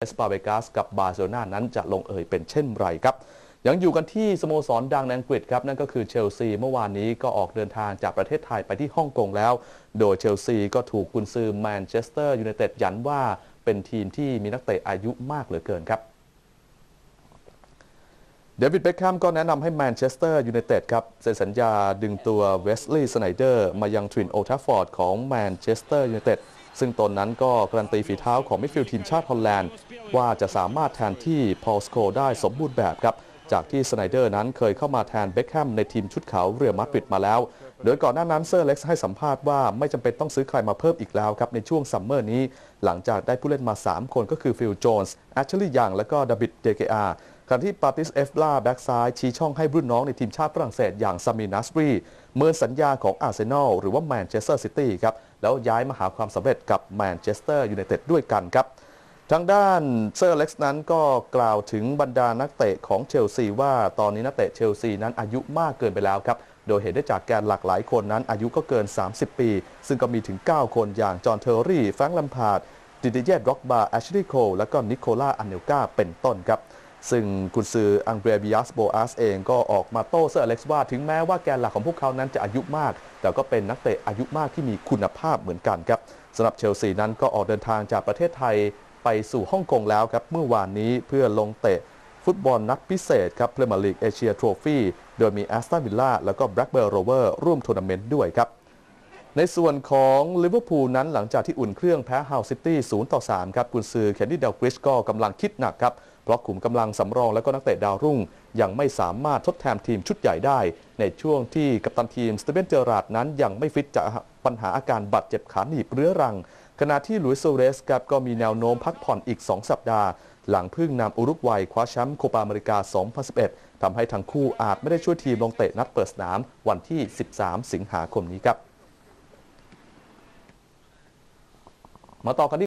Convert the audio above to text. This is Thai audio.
เอสปาเบกัสกับบาร์เซโลนานั้นจะลงเอยเป็นเช่นไรครับ ยังอยู่กันที่สโมสรดังในอังกฤษครับ นั่นก็คือเชลซี เมื่อวานนี้ก็ออกเดินทางจากประเทศไทยไปที่ฮ่องกงแล้ว โดยเชลซีก็ถูกกุนซือแมนเชสเตอร์ยูไนเต็ดยันว่าเป็นทีมที่มีนักเตะอายุมากเหลือเกินครับ เดวิดเบคแฮมก็แนะนำให้แมนเชสเตอร์ยูไนเต็ดครับเซ็นสัญญาดึงตัวเวสลีย์สไนเดอร์มายังทวินโอทัฟฟอร์ดของแมนเชสเตอร์ยูไนเต็ดซึ่งตนนั้นก็การันตีฝีเท้าของมิดฟิลด์ทีมชาติฮอลแลนด์ ว่าจะสามารถแทนที่พอลสโคได้สมบูรณ์แบบครับ จากที่สไนเดอร์นั้นเคยเข้ามาแทนเบคแฮมในทีมชุดขาวเรือมาดริดมาแล้ว โดยก่อนหน้านั้นเซอร์เล็กซ์ให้สัมภาษณ์ว่าไม่จำเป็นต้องซื้อใครมาเพิ่มอีกแล้วครับในช่วงซัมเมอร์นี้ หลังจากได้ผู้เล่นมา 3 คนก็คือฟิลโจนส์แอชลีย์ยังและก็ดาบิดเดเกอาขณะที่ปาติสเอฟลาแบ็กซ้ายชี้ช่องให้รุ่นน้องในทีมชาติฝรั่งเศสอย่างซามีนัสรีเมินสัญญาของอาร์เซนอลหรือว่าแมนเชสเตอร์ซิตี้ครับแล้วย้ายมาหาความสำเร็จกับแมนเชสเตอร์ยูไนเต็ดด้วยกันครับ ทางด้านเซอร์เล็กซ์นั้นก็กล่าวถึงบรรดานักเตะของเชลซีว่าตอนนี้นักเตะเชลซีนั้นอายุมากเกินไปแล้วครับ โดยเห็นได้จากแกนหลากหลายคนนั้น อายุก็เกิน 30 ปี ซึ่งก็มีถึง 9 คนอย่างจอห์นเทอร์รี่ แฟรงค์ลัมพาร์ดดิดิเยตร็อกบาร์แอชลีย์โคลและก็นิโคล่าอันเนลกาเป็นต้นครับ ซึ่งกุนซืออังเดรียบิยัสโบอาสเองก็ออกมาโต้เซอร์อเล็กซ์ว่าถึงแม้ว่าแกนหลักของพวกเขานั้นจะอายุมาก แต่ก็เป็นนักเตะอายุมากที่มีคุณภาพเหมือนกันครับสำหรับเชลซีนั้นก็ออกเดินทางจากประเทศไทย ไปสู่ฮ่องกงแล้วครับเมื่อวานนี้เพื่อลงเตะฟุตบอลนัดพิเศษครับเพรเมียร์ลีกเอเชียทรอฟี่โดยมีแอสตันวิลล่าแล้วก็แบล็กเบิร์โรเวอร์ร่วมทัวร์นาเมนต์ด้วยครับในส่วนของลิเวอร์พูลนั้นหลังจากที่อุ่นเครื่องแพ้ฮาวซิตี้0ต่อ3ครับกุนซือเคนดี้เดลกริชก็กำลังคิดหนักครับ เพราะขุมกำลังสำรองและก็นักเตะดาวรุ่ง ยังไม่สามารถทดแทนทีมชุดใหญ่ได้ ในช่วงที่กัปตันทีมสเตเวนเจอราร์ดนั้นยังไม่ฟิตจากปัญหาอาการบาดเจ็บขาหนีบเรื้อรัง ขณะที่ลุยส์โซเรสครับก็มีแนวโน้มพักผ่อนอีก 2 สัปดาห์ หลังพึ่งนำอุรุกวัยคว้าแชมป์โคปาอเมริกา 2011 ทำให้ทั้งคู่อาจไม่ได้ช่วยทีมลงเตะนัดเปิดสนามวันที่ 13 สิงหาคมนี้ครับ มาต่อกันที่